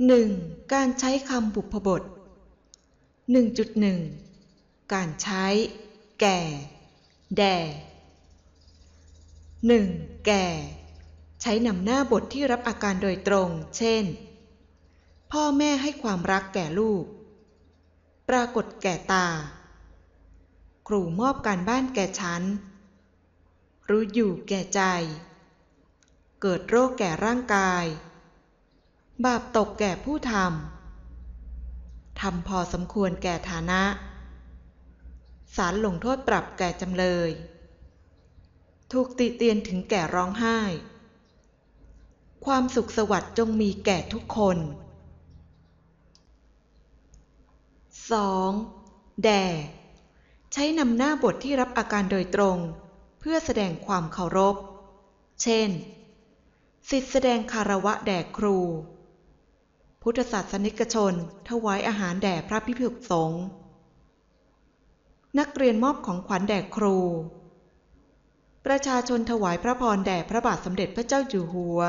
1. การใช้คำบุพบท 1.1 การใช้ แก่ แด่ 1. แก่ ใช้นำหน้าบทที่รับอาการโดยตรง เช่น พ่อแม่ให้ความรักแก่ลูก ปรากฏแก่ตา ครูมอบการบ้านแก่ฉัน รู้อยู่แก่ใจ เกิดโรคแก่ร่างกาย บาปตกแก่ผู้ทำทำพอสมควรแก่ฐานะศาลลงโทษปรับแก่จำเลย ถูกติเตียนถึงแก่ร้องไห้ ความสุขสวัสดิ์จงมีแก่ทุกคน 2. แด่ใช้นำหน้าบทที่รับอาการโดยตรง เพื่อแสดงความเคารพ เช่น สิทธิแสดงคารวะแด่ครู พุทธศาสนิกชน ถวายอาหารแด่พระพิภุสงฆ์นักเรียนมอบของขวัญแด่ครู ประชาชนถวายพระพรแด่พระบาทสมเด็จพระเจ้าอยู่หัว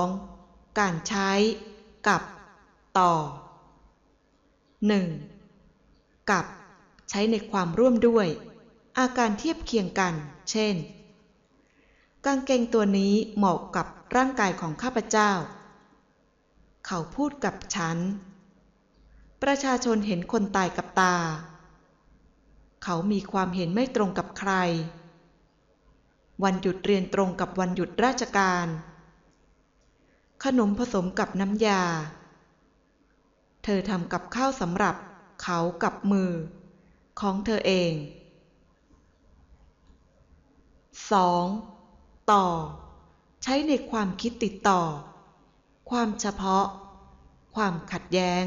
1.2 การใช้ กับ ต่อ 1. กับ ใช้ในความร่วมด้วย อาการเทียบเคียงกัน เช่น กางเกงตัวนี้เหมาะกับร่างกายของข้าพเจ้า เขาพูดกับฉัน ประชาชนเห็นคนตายกับตา เขามีความเห็นไม่ตรงกับใคร วันหยุดเรียนตรงกับวันหยุดราชการ ขนมผสมกับน้ำยา เธอทำกับข้าวสำหรับเขากับมือ ของเธอเอง 2. ต่อ ใช้ในความคิดติดต่อ ความเฉพาะ ความขัดแย้ง